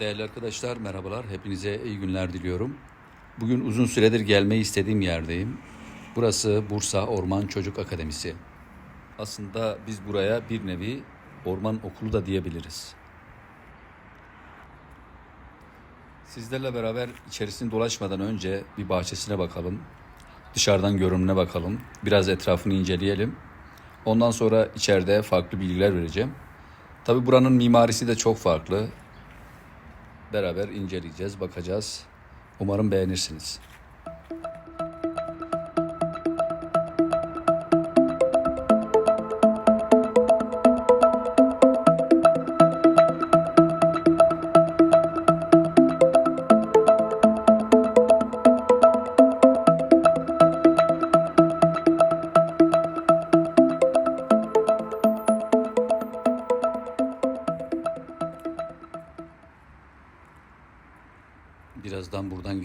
Değerli arkadaşlar merhabalar. Hepinize iyi günler diliyorum. Bugün uzun süredir gelmeyi istediğim yerdeyim. Burası Bursa Orman Çocuk Akademisi. Aslında biz buraya bir nevi orman okulu da diyebiliriz. Sizlerle beraber içerisini dolaşmadan önce bir bahçesine bakalım. Dışarıdan görünümüne bakalım. Biraz etrafını inceleyelim. Ondan sonra içeride farklı bilgiler vereceğim. Tabi buranın mimarisi de çok farklı. Beraber inceleyeceğiz, bakacağız. Umarım beğenirsiniz.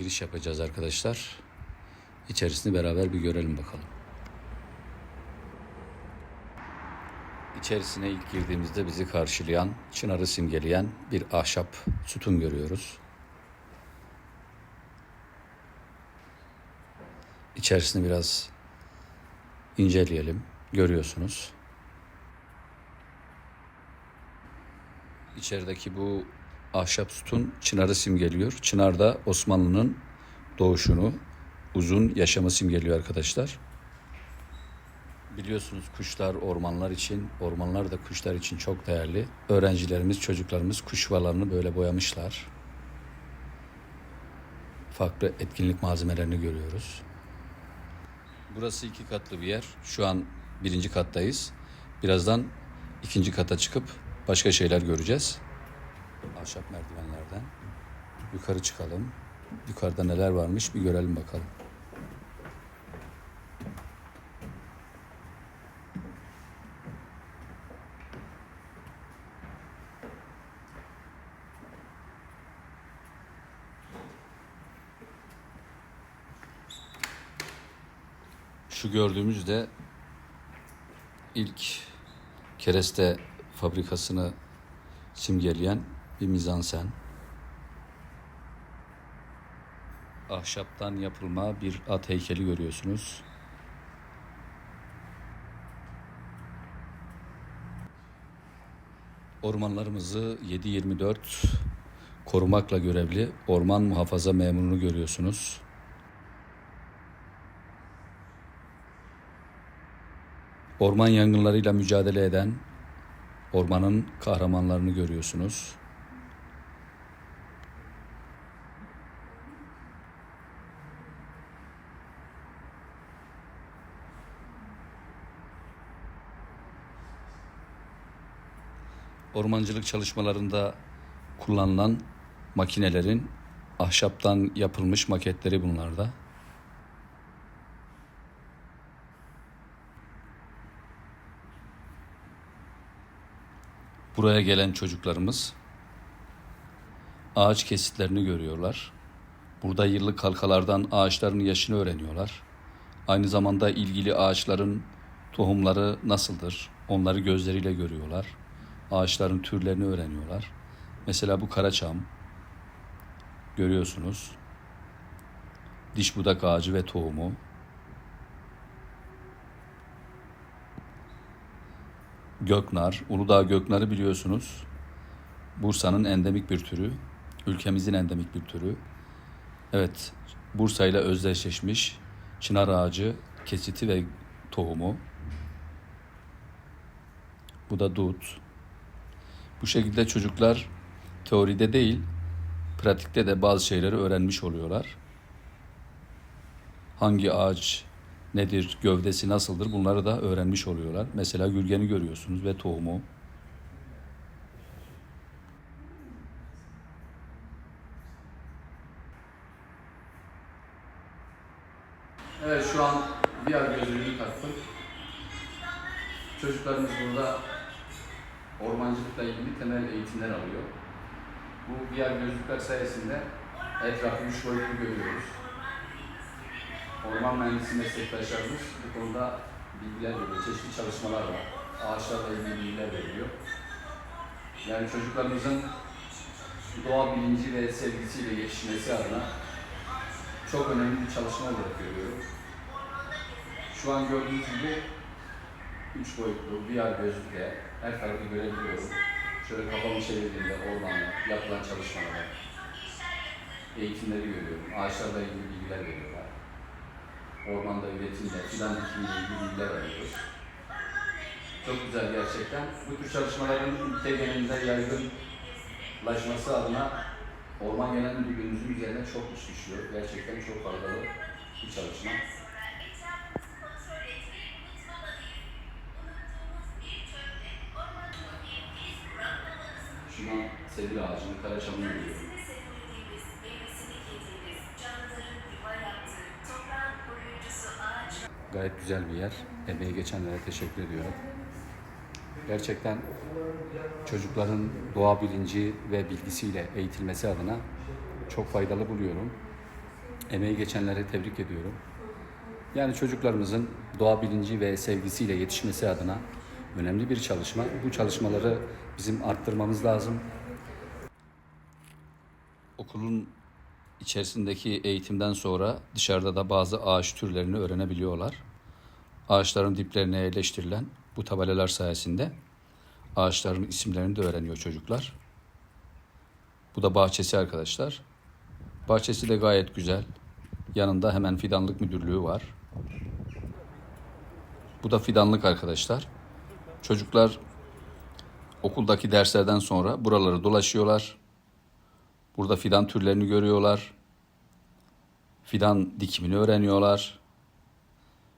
Giriş yapacağız arkadaşlar. İçerisini beraber bir görelim bakalım. İçerisine ilk girdiğimizde bizi karşılayan, çınarı simgeleyen bir ahşap sütun görüyoruz. İçerisini biraz inceleyelim. Görüyorsunuz. İçerideki bu ahşap sütun çınarı simgeliyor. Çınar da Osmanlı'nın doğuşunu, uzun yaşamı simgeliyor arkadaşlar. Biliyorsunuz kuşlar ormanlar için, ormanlar da kuşlar için çok değerli. Öğrencilerimiz, çocuklarımız kuş yuvalarını böyle boyamışlar. Farklı etkinlik malzemelerini görüyoruz. Burası iki katlı bir yer. Şu an birinci kattayız. Birazdan ikinci kata çıkıp başka şeyler göreceğiz. Ahşap merdivenlerden yukarı çıkalım. Yukarıda neler varmış bir görelim bakalım. Şu gördüğümüz de ilk kereste fabrikasını simgeleyen bir mizansen. Ahşaptan yapılma bir at heykeli görüyorsunuz. Ormanlarımızı 7-24 korumakla görevli orman muhafaza memurunu görüyorsunuz. Orman yangınlarıyla mücadele eden ormanın kahramanlarını görüyorsunuz. Ormancılık çalışmalarında kullanılan makinelerin ahşaptan yapılmış maketleri bunlarda. Buraya gelen çocuklarımız ağaç kesitlerini görüyorlar. Burada yıllık halkalardan ağaçların yaşını öğreniyorlar. Aynı zamanda ilgili ağaçların tohumları nasıldır? Onları gözleriyle görüyorlar. Ağaçların türlerini öğreniyorlar. Mesela bu karaçam görüyorsunuz. Diş budak ağacı ve tohumu. Göknar, Uludağ göknarı biliyorsunuz. Bursa'nın endemik bir türü, ülkemizin endemik bir türü. Evet, Bursa ile özdeşleşmiş çınar ağacı, kesiti ve tohumu. Bu da dut. Bu şekilde çocuklar teoride değil, pratikte de bazı şeyleri öğrenmiş oluyorlar. Hangi ağaç nedir, gövdesi nasıldır bunları da öğrenmiş oluyorlar. Mesela gülgeni görüyorsunuz ve tohumu. Evet şu an VR gözlüğünü taktık. Çocuklarımız burada ormancılıkla ilgili temel eğitimler alıyor. Bu VR gözlükler sayesinde etrafı üç boyutlu görüyoruz. Orman mühendisi meslektaşlarımız bu konuda bilgiler veriyor. Çeşitli çalışmalar var. Ağaçlarla ilgili bilgiler veriliyor. Yani çocuklarımızın doğa bilinci ve sevgisiyle yetişmesi adına çok önemli bir çalışma olarak görüyorum. Şu an gördüğünüz gibi üç boyutlu VR gözlükle her tarafı görebiliyorum. Şöyle kafamı çevirdiğimde ormanda yapılan çalışmalarda eğitimleri görüyorum. Ağaçlarla ilgili bilgiler veriyorlar. Ormanda üretimle, fidan dikimiyle ilgili bilgiler alıyoruz. Çok güzel gerçekten. Bu tür çalışmaların ülke genelinde yaygınlaşması adına Orman Genel Müdürlüğümüzün üzerine çok iş düşüyor. Gerçekten çok faydalı bir çalışma. Şu an sebil ağacını, karaçamını görüyorum. Gayet güzel bir yer. Emeği geçenlere teşekkür ediyorum. Gerçekten çocukların doğa bilinci ve bilgisiyle eğitilmesi adına çok faydalı buluyorum. Emeği geçenlere tebrik ediyorum. Yani çocuklarımızın doğa bilinci ve sevgisiyle yetişmesi adına önemli bir çalışma. Bu çalışmaları bizim arttırmamız lazım. Okulun içerisindeki eğitimden sonra dışarıda da bazı ağaç türlerini öğrenebiliyorlar. Ağaçların diplerine yerleştirilen bu tabelalar sayesinde ağaçların isimlerini de öğreniyor çocuklar. Bu da bahçesi arkadaşlar. Bahçesi de gayet güzel. Yanında hemen fidanlık müdürlüğü var. Bu da fidanlık arkadaşlar. Çocuklar okuldaki derslerden sonra buraları dolaşıyorlar. Burada fidan türlerini görüyorlar. Fidan dikimini öğreniyorlar.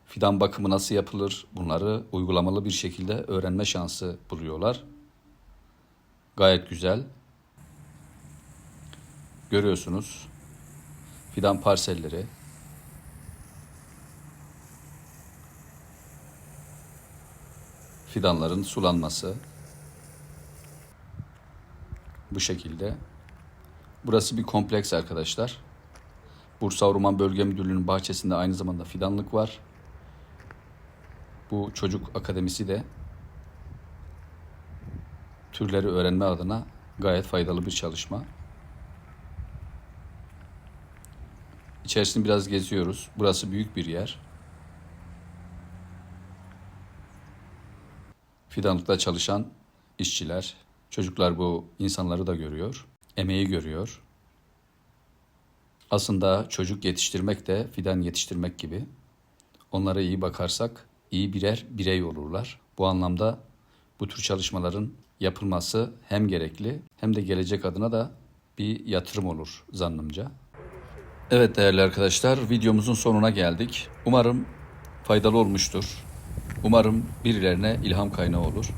Fidan bakımı nasıl yapılır? Bunları uygulamalı bir şekilde öğrenme şansı buluyorlar. Gayet güzel. Görüyorsunuz. Fidan parselleri. Fidanların sulanması. Bu şekilde. Burası bir kompleks arkadaşlar. Bursa Orman Bölge Müdürlüğü'nün bahçesinde aynı zamanda fidanlık var. Bu çocuk akademisi de türleri öğrenme adına gayet faydalı bir çalışma. İçerisini biraz geziyoruz. Burası büyük bir yer. Fidanlıkta çalışan işçiler, çocuklar bu insanları da görüyor, emeği görüyor. Aslında çocuk yetiştirmek de fidan yetiştirmek gibi. Onlara iyi bakarsak iyi birer birey olurlar. Bu anlamda bu tür çalışmaların yapılması hem gerekli hem de gelecek adına da bir yatırım olur zannımca. Evet değerli arkadaşlar videomuzun sonuna geldik. Umarım faydalı olmuştur. Umarım birilerine ilham kaynağı olur.